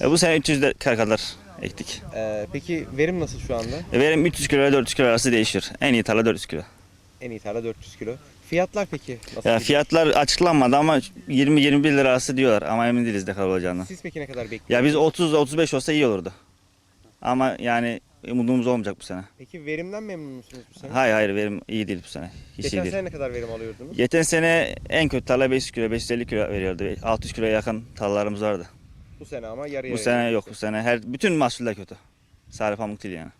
E, bu sene 300 de kadar ektik. Ee, peki verim nasıl şu anda? E, verim 300 kilo ile 400 kilo arası değişir. En iyi tarla 400 kilo. En iyi tarla 400 kilo. Fiyatlar peki nasıl? Ya gidiyor? fiyatlar açıklanmadı ama 20-21 lira arası diyorlar ama emin değiliz ne kadar olacağını. Siz peki ne kadar bekliyorsunuz? Ya biz 30-35 olsa iyi olurdu. Ama yani umudumuz olmayacak bu sene. Peki verimden memnun musunuz bu sene? Hayır hayır verim iyi değil bu sene. Hiç Geçen iyi değil. sene ne kadar verim alıyordunuz? Geçen sene en kötü tarla 500 kilo, 550 kilo veriyordu. 600 kiloya yakın tarlalarımız vardı. Bu sene ama yarı Bu yarıya. sene yok bu sene. Her bütün mahsuller kötü. Sadece pamuk değil yani.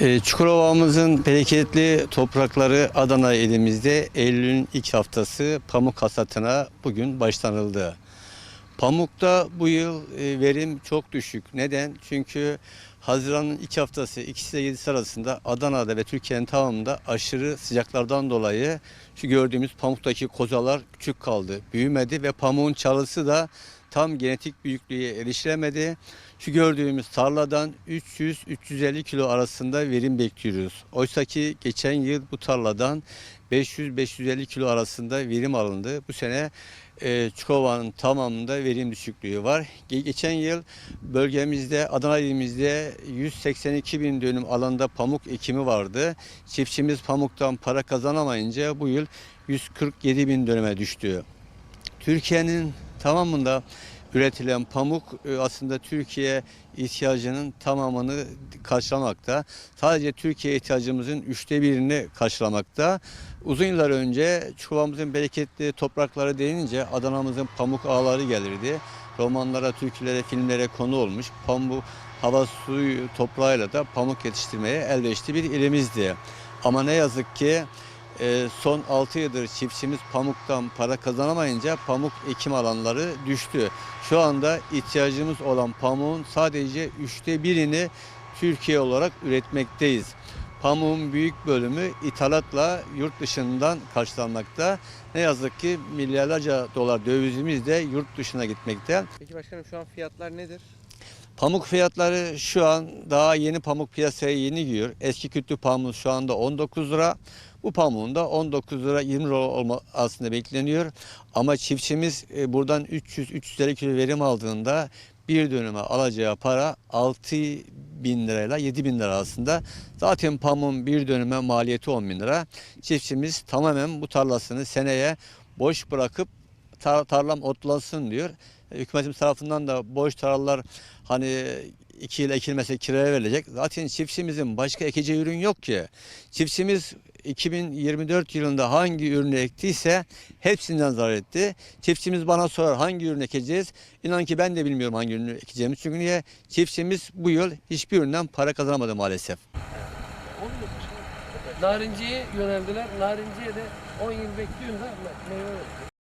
Ee, Çukurova'mızın bereketli toprakları Adana ilimizde Eylül'ün ilk haftası pamuk hasatına bugün başlanıldı. Pamukta bu yıl e, verim çok düşük. Neden? Çünkü Haziran'ın ilk haftası ikisi de 7 arasında Adana'da ve Türkiye'nin tamamında aşırı sıcaklardan dolayı şu gördüğümüz pamuktaki kozalar küçük kaldı, büyümedi ve pamuğun çalısı da tam genetik büyüklüğe erişilemedi. Şu gördüğümüz tarladan 300-350 kilo arasında verim bekliyoruz. Oysa ki geçen yıl bu tarladan 500-550 kilo arasında verim alındı. Bu sene e, Çukova'nın tamamında verim düşüklüğü var. Ge- geçen yıl bölgemizde Adana ilimizde 182 bin dönüm alanda pamuk ekimi vardı. Çiftçimiz pamuktan para kazanamayınca bu yıl 147 bin dönüme düştü. Türkiye'nin tamamında üretilen pamuk e, aslında Türkiye ihtiyacının tamamını karşılamakta. Sadece Türkiye ihtiyacımızın üçte birini karşılamakta. Uzun yıllar önce Çukurova'mızın bereketli toprakları denince Adana'mızın pamuk ağları gelirdi. Romanlara, türkülere, filmlere konu olmuş. Pamuk, hava, suyu, toprağıyla da pamuk yetiştirmeye elverişli bir ilimizdi. Ama ne yazık ki e, son 6 yıldır çiftçimiz pamuktan para kazanamayınca pamuk ekim alanları düştü. Şu anda ihtiyacımız olan pamuğun sadece üçte birini Türkiye olarak üretmekteyiz. Pamuğun büyük bölümü ithalatla yurt dışından karşılanmakta. Ne yazık ki milyarlarca dolar dövizimiz de yurt dışına gitmekte. Peki başkanım şu an fiyatlar nedir? Pamuk fiyatları şu an daha yeni pamuk piyasaya yeni giriyor. Eski kütlü pamuğun şu anda 19 lira. Bu pamuğun da 19 lira 20 lira olma aslında bekleniyor. Ama çiftçimiz e, buradan 300-350 kilo verim aldığında bir dönüme alacağı para 6 bin lirayla 7 bin lira arasında. Zaten pamuğun bir dönüme maliyeti 10 bin lira. Çiftçimiz tamamen bu tarlasını seneye boş bırakıp tar- tarlam otlansın diyor. Hükümetimiz tarafından da boş tarlalar hani iki yıl ekilmese kiraya verilecek. Zaten çiftçimizin başka ekeceği ürün yok ki. Çiftçimiz 2024 yılında hangi ürünü ektiyse hepsinden zarar etti. Çiftçimiz bana sorar hangi ürün ekeceğiz? İnan ki ben de bilmiyorum hangi ürünü ekeceğimiz. Çünkü niye? Çiftçimiz bu yıl hiçbir üründen para kazanamadı maalesef. Narinciye yöneldiler. Narinciye de 10 yıl bekliyorsun da meyve.